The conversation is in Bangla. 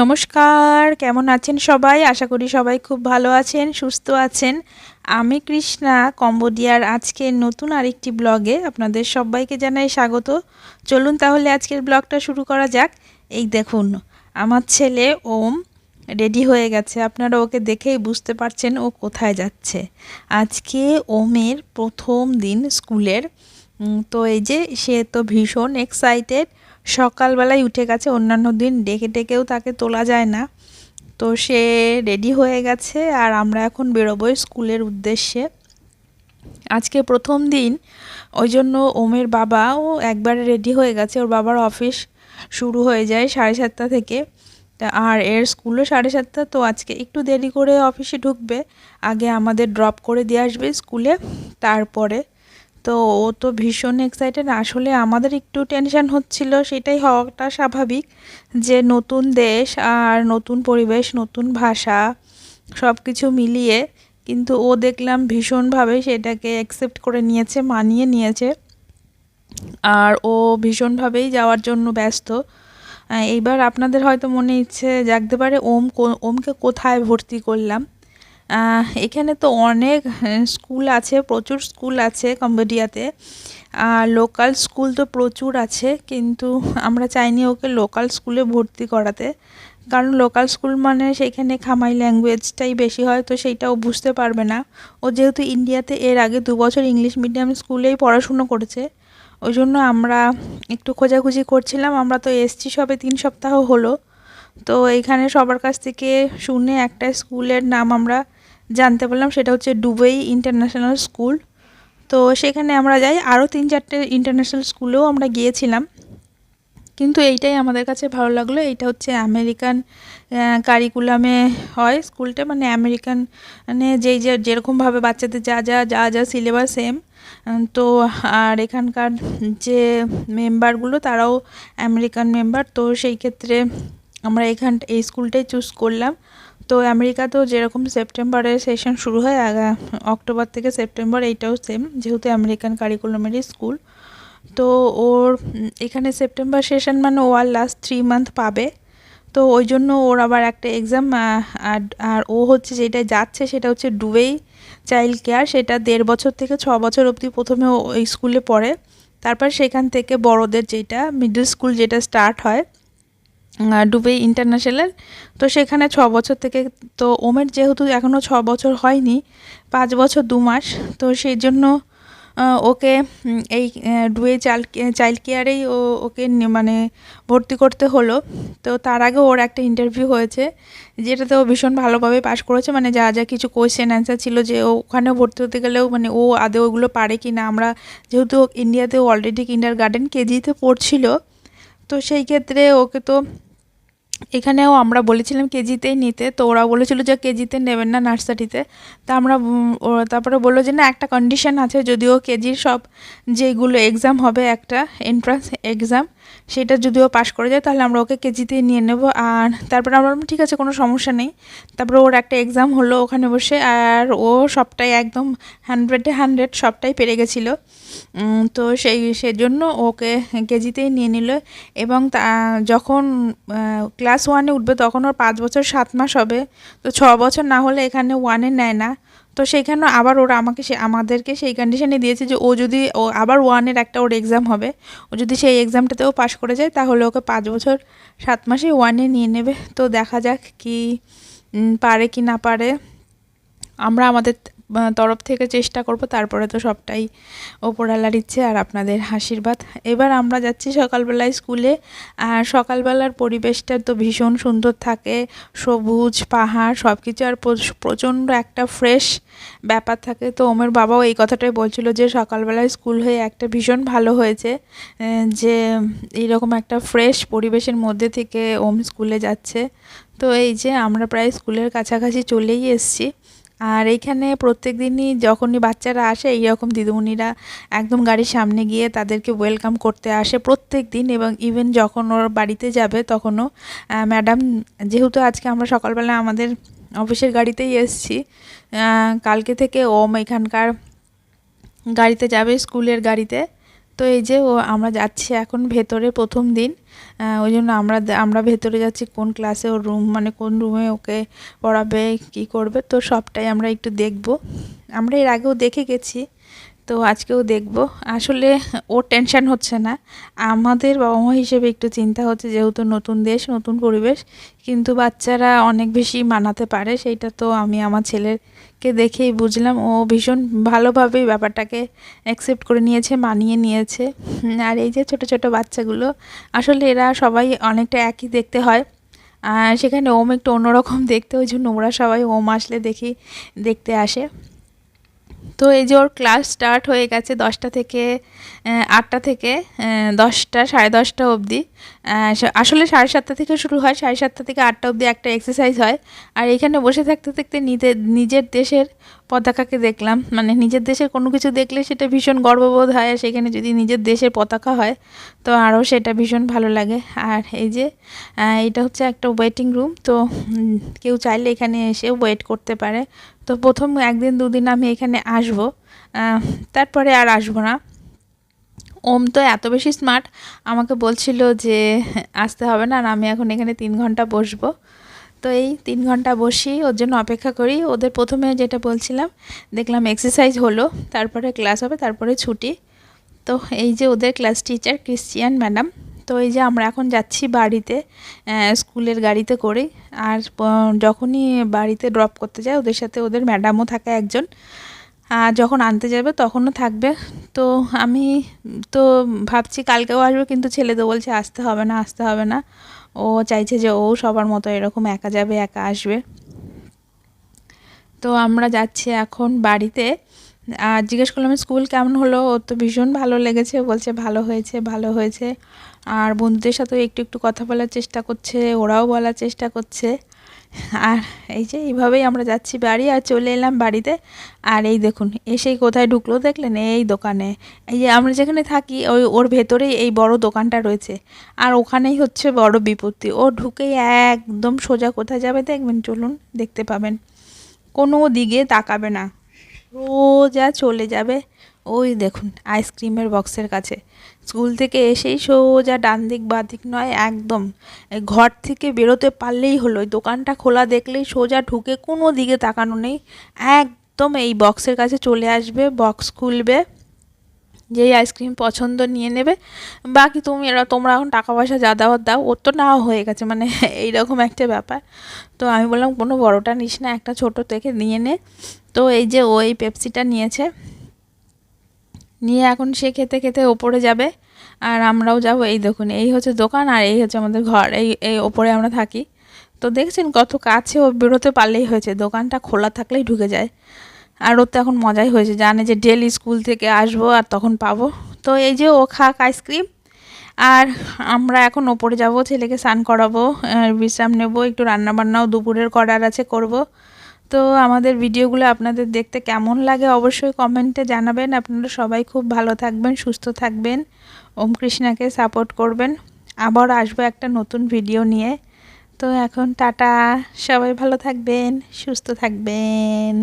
নমস্কার, কেমন আছেন সবাই? আশা করি সবাই খুব ভালো আছেন, সুস্থ আছেন। আমি কৃষ্ণা, কম্বোডিয়ার আজকের নতুন আরেকটি ব্লগে আপনাদের সবাইকে জানাই স্বাগত। চলুন তাহলে আজকের ব্লগটা শুরু করা যাক। এই দেখুন, আমার ছেলে ওম রেডি হয়ে গেছে। আপনারা ওকে দেখেই বুঝতে পারছেন ও কোথায় যাচ্ছে। আজকে ওমের প্রথম দিন স্কুলের। তো এই যে সে তো ভীষণ এক্সাইটেড সকালবেলায় উঠে গেছে, অন্যান্য দিন ডেকে ডেকেও তাকে তোলা যায় না। তো সে রেডি হয়ে গেছে আর আমরা এখন বেরোবো স্কুলের উদ্দেশ্যে। আজকে প্রথম দিন, ওই জন্য ওমের বাবাও একবারে রেডি হয়ে গেছে। ওর বাবার অফিস শুরু হয়ে যায় সাড়ে সাতটা থেকে। আর এর স্কুলও সাড়ে সাতটা, তো আজকে একটু দেরি করে অফিসে ঢুকবে। আগে আমাদের ড্রপ করে দিয়ে আসবে স্কুলে, তারপরে তো ও তো ভীষণ এক্সাইটেড আসলে আমাদের একটু টেনশন হচ্ছিল, সেটাই হওয়াটা স্বাভাবিক যে নতুন দেশ আর নতুন পরিবেশ, নতুন ভাষা সব কিছু মিলিয়ে কিন্তু ও দেখলাম ভীষণভাবে সেটাকে অ্যাকসেপ্ট করে নিয়েছে, মানিয়ে নিয়েছে। আর ও ভীষণভাবেই যাওয়ার জন্য ব্যস্ত। এইবার আপনাদের হয়তো মনে ইচ্ছে জাগতে পারে, ওম ওমকে কোথায় ভর্তি করলাম? এখানে তো অনেক স্কুল আছে, প্রচুর স্কুল আছে কম্বোডিয়াতে। লোকাল স্কুল তো প্রচুর আছে, কিন্তু আমরা চাইনি ওকে লোকাল স্কুলে ভর্তি করাতে। কারণ লোকাল স্কুল মানে সেখানে খামাই ল্যাঙ্গুয়েজটাই বেশি হয়, তো সেইটাও বুঝতে পারবে না। ও যেহেতু ইন্ডিয়াতে, এর আগে দু বছর ইংলিশ মিডিয়াম স্কুলেই পড়াশুনো করেছে। ওই জন্য আমরা একটু খোঁজাখুঁজি করছিলাম, আমরা তো এসছি সবে তিন সপ্তাহ হলো। তো এইখানে সবার কাছ থেকে শুনে একটা স্কুলের নাম আমরা জানতে পারলাম, সেটা হচ্ছে ডুবেই ইন্টারন্যাশনাল স্কুল। তো সেখানে আমরা যাই, আরও তিন চারটে ইন্টারন্যাশনাল স্কুলেও আমরা গিয়েছিলাম। কিন্তু এইটাই আমাদের কাছে ভালো লাগল, এইটা হচ্ছে আমেরিকান কারিকুলামে হয় স্কুলটা মানে আমেরিকান মানে যেই যে যেরকমভাবে বাচ্চাদের যা যা যা যা সিলেবাস সেম তো আর এখানকার যে মেম্বারগুলো তারাও আমেরিকান মেম্বার তো সেই ক্ষেত্রে আমরা এখান, এই স্কুলটাই চুজ করলাম। তো আমেরিকাতেও যেরকম সেপ্টেম্বরে সেশন শুরু হয় আগা- অক্টোবর থেকে সেপ্টেম্বর এইটাও সেম যেহেতু আমেরিকান কারিকুলামেরই স্কুল তো ওর, এখানে সেপ্টেম্বর সেশন মানে ও আর লাস্ট থ্রি মান্থ পাবে। তো ওই জন্য ওর আবার একটা এক্সাম আর ও হচ্ছে যেটা যাচ্ছে সেটা হচ্ছে ডুবেই চাইল্ড কেয়ার সেটা দেড় বছর থেকে ছ বছর অবধি প্রথমে ওই স্কুলে পড়ে। তারপর সেখান থেকে বড়দের যেটা মিডল স্কুল যেটা স্টার্ট হয় ডুবেই ইন্টারন্যাশনাল তো সেখানে ছ বছর থেকে তো ওমের যেহেতু এখনও ছ বছর হয়নি, পাঁচ বছর দু মাস, তো সেই জন্য ওকে এই ডুয়ে চাইল্ড চাইল্ড কেয়ারেই ও ওকে মানে ভর্তি করতে হলো। তো তার আগে ওর একটা ইন্টারভিউ হয়েছে যেটাতে ও ভীষণ ভালোভাবে পাশ করেছে। মানে যা যা কিছু কোয়েশ্চেন অ্যান্সার ছিল যে ওখানে ভর্তি হতে গেলেও মানে ও আদে ওগুলো পারে কি না আমরা যেহেতু ইন্ডিয়াতে অলরেডি কিন্ডার গার্ডেন কেজিতে পড়ছিল তো সেই ক্ষেত্রে ওকে তো এখানেও আমরা বলেছিলাম কেজিতেই নিতে, তো ওরা বলেছিল যে কেজিতে নেবেন না নার্সারিতে। তা আমরা তারপরে বলল যে না, একটা কন্ডিশন আছে, যদিও কেজির সব যেগুলো এক্সাম হবে, একটা এন্ট্রান্স এক্সাম সেটা যদিও পাশ করে যায়, তাহলে আমরা ওকে কেজিতেই নিয়ে নেব। আর তারপরে আমরা ঠিক আছে, কোনো সমস্যা নেই। তারপরে ওর একটা এক্সাম হলো ওখানে বসে, আর ও সবটাই একদম হান্ড্রেডে হান্ড্রেড সবটাই পেরে গেছিল। তো সেই, সেজন্য ওকে কেজিতেই নিয়ে নিল। এবং যখন ক্লাস ওয়ানে উঠবে, তখন ওর পাঁচ বছর সাত মাস হবে। তো ছ বছর না হলে এখানে ওয়ানে নেয় না। তো সেইখানে আবার ওরা আমাকে সে, আমাদেরকে সেই কন্ডিশনে দিয়েছে যে ও যদি, ও আবার ওয়ানের একটা ওর এক্সাম হবে, ও যদি সেই এক্সামটাতেও পাশ করে যায়, তাহলে ওকে পাঁচ বছর, সাত মাসে ওয়ানে নিয়ে নেবে। তো দেখা যাক কি পারে কি না পারে। আমরা আমাদের তরফ থেকে চেষ্টা করব, তারপরে তো সবটাই ওপরওয়ালার ইচ্ছে আর আপনাদের আশীর্বাদ। এবার আমরা যাচ্ছি সকালবেলায় স্কুলে, আর সকালবেলার পরিবেশটা তো ভীষণ সুন্দর থাকে, সবুজ, পাহাড় সব কিছু আর প্রচ- প্রচণ্ড একটা ফ্রেশ ব্যাপার থাকে। তো ওমের বাবাও এই কথাটাই বলছিল যে সকালবেলায় স্কুল হয়ে একটা ভীষণ ভালো হয়েছে যে এইরকম একটা ফ্রেশ পরিবেশের মধ্যে থেকে ওম স্কুলে যাচ্ছে। তো এই যে আমরা প্রায় স্কুলের কাছাকাছি চলেই এসেছি। আর এইখানে প্রত্যেক দিনই যখনই বাচ্চারা আসে এইরকম দিদিমণিরা একদম গাড়ির সামনে গিয়ে তাদেরকে ওয়েলকাম করতে আসে প্রত্যেক দিন এবং ইভেন যখন ওর বাড়িতে যাবে তখনও ম্যাডাম যেহেতু আজকে আমরা সকালবেলা আমাদের অফিসের গাড়িতেই এসেছি কালকে থেকে ওম এখানকার গাড়িতে যাবে স্কুলের গাড়িতে। তো এই যে ও, আমরা যাচ্ছি এখন ভেতরে প্রথম দিন। ওই জন্য আমরা আমরা ভেতরে যাচ্ছি কোন ক্লাসে ওর রুম মানে কোন রুমে ওকে পড়াবে, কি করবে, তো সবটাই আমরা একটু দেখব। আমরা এর আগেও দেখে গেছি। তো আজকেও দেখব। আসলে ওর টেনশান হচ্ছে না। আমাদের বাবা মা হিসেবে একটু চিন্তা হচ্ছে যেহেতু নতুন দেশ, নতুন পরিবেশ, কিন্তু বাচ্চারা অনেক বেশি মানাতে পারে। সেইটা তো আমি আমার ছেলেকে দেখেই বুঝলাম। ও ভীষণ ভালোভাবে ব্যাপারটাকে অ্যাকসেপ্ট করে নিয়েছে, মানিয়ে নিয়েছে। আর এই যে ছোট ছোট বাচ্চাগুলো, আসলে এরা সবাই অনেকটা একই দেখতে হয়। সেখানে ওম একটু অন্যরকম দেখতে। ওই জন্য ওরা সবাই ওম আসলে দেখি, দেখতে আসে। তো এই যে ওর ক্লাস স্টার্ট হয়ে গেছে দশটা থেকে আটটা থেকে দশটা, সাড়ে দশটা অবধি। আসলে সাড়ে সাতটা থেকে শুরু হয়, সাড়ে সাতটা থেকে আটটা অবধি একটা এক্সারসাইজ হয়। আর এখানে বসে থাকতে থাকতে নিজের নিজের দেশের পতাকাকে দেখলাম। মানে নিজের দেশের কোনো কিছু দেখলে সেটা ভীষণ গর্ববোধ হয় সেখানে যদি নিজের দেশের পতাকা হয়, তো আরও সেটা ভীষণ ভালো লাগে। আর এই যে এটা হচ্ছে একটা ওয়েটিং রুম তো কেউ চাইলে এখানে এসেও ওয়েট করতে পারে। তো প্রথম একদিন, দুদিন আমি এখানে আসব। তারপরে আর আসব না। ওম তো এত বেশি স্মার্ট আমাকে বলছিল যে, আসতে হবে না, আর আমি এখন এখানে তিন ঘণ্টা বসবো। তো এই তিন ঘণ্টা বসি ওর জন্য অপেক্ষা করি। ওদের প্রথমে যেটা বলছিলাম, দেখলাম এক্সারসাইজ হলো, তারপরে ক্লাস হবে, তারপরে ছুটি। তো এই যে ওদের ক্লাস টিচার ক্রিশ্চিয়ান ম্যাডাম তো এই যে আমরা এখন যাচ্ছি বাড়িতে স্কুলের গাড়িতে করে। আর যখনই বাড়িতে ড্রপ করতে যায়, ওদের সাথে ওদের ম্যাডামও থাকে একজন। যখন আনতে যাবে তখনও থাকবে। তো আমি তো ভাবছি কালকেও আসবে কিন্তু ছেলে তো বলছে আসতে হবে না, আসতে হবে না। ও চাইছে যে ও সবার মতো এরকম একা যাবে, একা আসবে। তো আমরা যাচ্ছি এখন বাড়িতে। আর জিজ্ঞেস করলাম স্কুল কেমন হলো? ওর তো ভীষণ ভালো লেগেছে। বলছে ভালো হয়েছে ভালো হয়েছে। আর বন্ধুদের সাথেও একটু একটু কথা বলার চেষ্টা করছে, ওরাও বলার চেষ্টা করছে। আর এই যে এইভাবেই আমরা যাচ্ছি বাড়ি আর চলে এলাম বাড়িতে। আর এই দেখুন, এসেই কোথায় ঢুকলো দেখলেন? এই দোকানে। এই যে আমরা যেখানে থাকি, ওই ওর ভেতরেই এই বড় দোকানটা রয়েছে। আর ওখানেই হচ্ছে বড় বিপত্তি। ও ঢুকেই একদম সোজা কোথায় যাবে দেখবেন? চলুন, দেখতে পাবেন। কোনো দিকে তাকাবে না। সোজা চলে যাবে। ওই দেখুন, আইসক্রিমের বক্সের কাছে। স্কুল থেকে এসেই সোজা ডান দিক, বাঁ দিক নয়, একদম। ঘর থেকে বেরোতে পারলেই হলো। দোকানটা খোলা দেখলেই সোজা ঢুকে কোনো দিকে তাকানো নেই। একদম এই বক্সের কাছে চলে আসবে, বক্স খুলবে, যেই আইসক্রিম পছন্দ নিয়ে নেবে। বাকি তুমি এরা, তোমরা এখন টাকা পয়সা যা দেওয়ার দাও, ওর তো নাও হয়ে গেছে। মানে এইরকম একটা ব্যাপার। তো আমি বললাম, কোনো বড়টা নিস না, একটা ছোট থেকে নিয়ে নে। তো এই যে ওই পেপসিটা নিয়েছে। নিয়ে এখন সে খেতে খেতে ওপরে যাবে, আর আমরাও যাব এই দেখুন, এই হচ্ছে দোকান আর এই হচ্ছে আমাদের ঘর, এই এই ওপরে আমরা থাকি। তো দেখছেন কত কাছে ও বেরোতে পারলেই হয়েছে, দোকানটা খোলা থাকলেই ঢুকে যায়। আর ওর তো এখন মজাই হয়েছে, জানে যে ডেলি স্কুল থেকে আসব আর তখন পাবো। তো এই যে ও খাক আইসক্রিম, আর আমরা এখন ওপরে যাব, ছেলেকে স্নান করাবো বিশ্রাম নেব, একটু রান্না বান্নাও দুপুরের করার আছে করব। তো আমাদের ভিডিওগুলো আপনাদের দেখতে কেমন লাগে অবশ্যই কমেন্টে জানাবেন। আপনারা সবাই খুব ভালো থাকবেন, সুস্থ থাকবেন। ওম কৃষ্ণাকে সাপোর্ট করবেন। আবার আসব একটা নতুন ভিডিও নিয়ে। তো এখন টাটা, সবাই ভালো থাকবেন, সুস্থ থাকবেন।